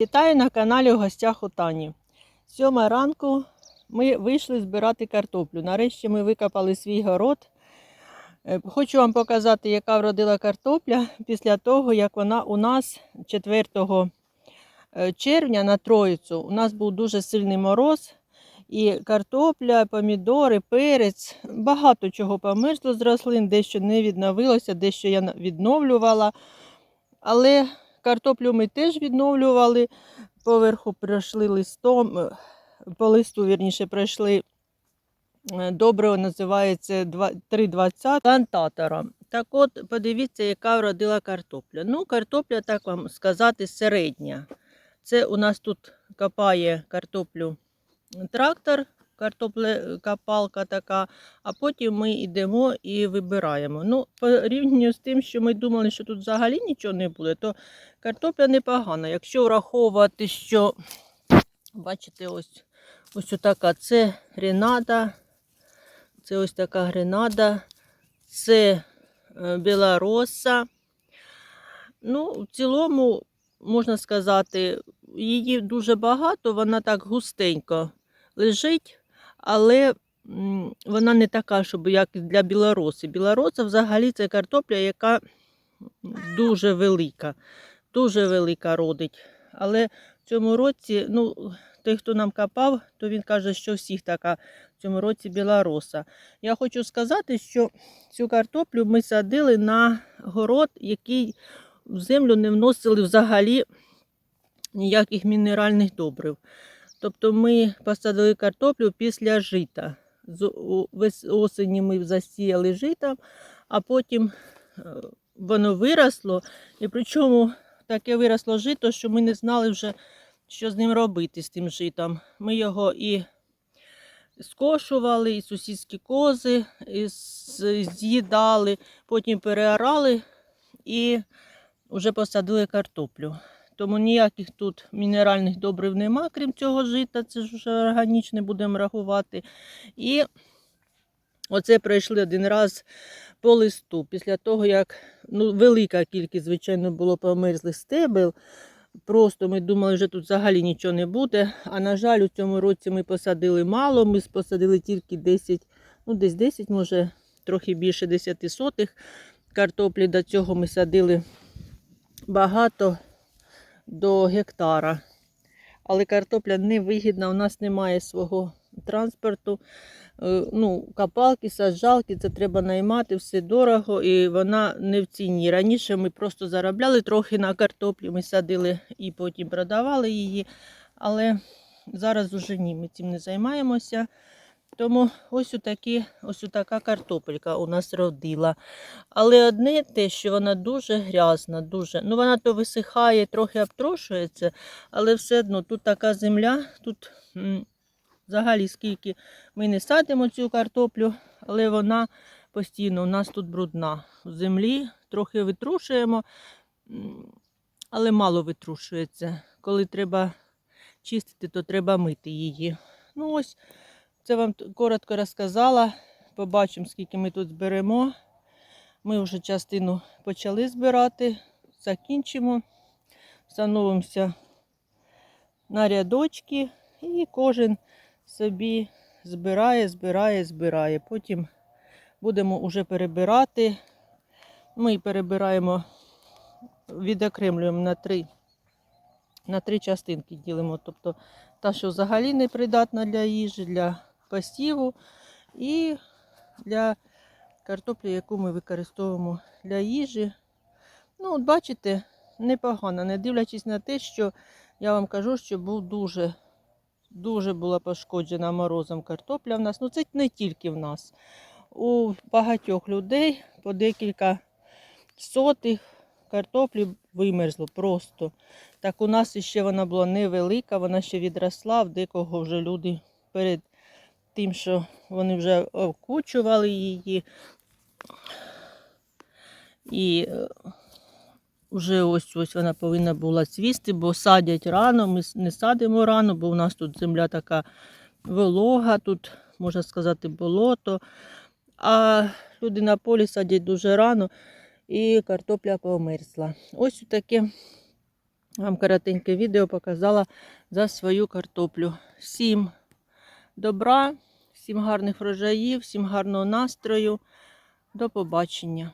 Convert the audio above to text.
Вітаю на каналі у гостях у Тані. Сьома ранку ми вийшли збирати картоплю. Нарешті ми викопали свій город. Е, Хочу вам показати, яка вродила картопля після того, як вона у нас 4 е, червня на Троїцю. У нас був дуже сильний мороз. І картопля, помідори, перець, багато чого померзло з рослин, дещо не відновилося, дещо я відновлювала. Але картоплю ми теж відновлювали. Поверху пройшли листом, е, по листу, вірніше, пройшли е, добре, називається 3,20 плантатором. Так от, подивіться, яка вродила картопля. Ну, картопля, так вам сказати, середня. Це у нас тут копає картоплю трактор, картоплекопалка така, а потім ми йдемо і вибираємо. Ну, порівняно з тим, що ми думали, що тут взагалі нічого не буде, то картопля непогана. Якщо враховувати, що бачите, ось ось така це гренада, це ось така гренада, це е, білороса. Ну, в цілому, можна сказати, її дуже багато, вона так густенько лежить, але вона не така, щоб як для білороси. Білороса взагалі це картопля, яка дуже велика, дуже велика родить. Але в цьому році, ну, той, хто нам копав, то він каже, що всіх така в цьому році білороса. Я хочу сказати, що цю картоплю ми садили на город, який в землю не вносили взагалі ніяких мінеральних добрив. Тобто ми посадили картоплю після жита. З осені ми засіяли житом, а потім е, воно виросло. І причому таке виросло жито, що ми не знали вже, що з ним робити, з тим житом. Ми його і скошували, і сусідські кози і з'їдали, потім переорали і вже посадили картоплю. Тому ніяких тут мінеральних добрив нема, крім цього жита, це ж вже органічне будемо рахувати. І оце пройшли один раз по листу. Після того, як ну, велика кількість, звичайно, було померзлих стебел. Просто ми думали, що тут взагалі нічого не буде. А на жаль, у цьому році ми посадили мало. Ми посадили тільки 10, ну десь 10, може, трохи більше 10 сотих картоплі. До цього ми садили багато до гектара. Але картопля невигідна, у нас немає свого транспорту. Е, Ну, копалки, саджалки, це треба наймати, все дорого і вона не в ціні. Раніше ми просто заробляли трохи на картоплі, ми садили і потім продавали її. Але зараз уже ні, ми цим не займаємося. Тому ось, отакі, ось така картопелька у нас родила. Але одне те, що вона дуже грязна, дуже. Ну, вона то висихає, трохи обтрошується, але все одно тут така земля, тут взагалі скільки ми не садимо цю картоплю, але вона постійно у нас тут брудна. В землі трохи витрушуємо, але мало витрушується. Коли треба чистити, то треба мити її. Ну ось, це вам коротко розказала. Побачимо, скільки ми тут зберемо. Ми вже частину почали збирати, закінчимо, встановимося на рядочки і кожен собі збирає, збирає, збирає. Потім будемо вже перебирати. Ми перебираємо, відокремлюємо на три, на три частинки ділимо. Тобто та, що взагалі не придатна для їжі, для посіву і для картоплі, яку ми використовуємо для їжі. Ну, от бачите, непогано, не дивлячись на те, що я вам кажу, що був дуже, дуже була пошкоджена морозом картопля в нас. Ну, це не тільки в нас. У багатьох людей по декілька сотих картоплі вимерзло просто. Так у нас ще вона була невелика, вона ще відросла, в декого вже люди перед тим, що вони вже окучували її. І е, вже ось ось вона повинна була цвісти, бо садять рано. Ми не садимо рано, бо у нас тут земля така волога, тут, можна сказати, болото. А люди на полі садять дуже рано і картопля померзла. Ось таке Вам коротеньке відео показала за свою картоплю. Всім добра, всім гарних врожаїв, всім гарного настрою. До побачення.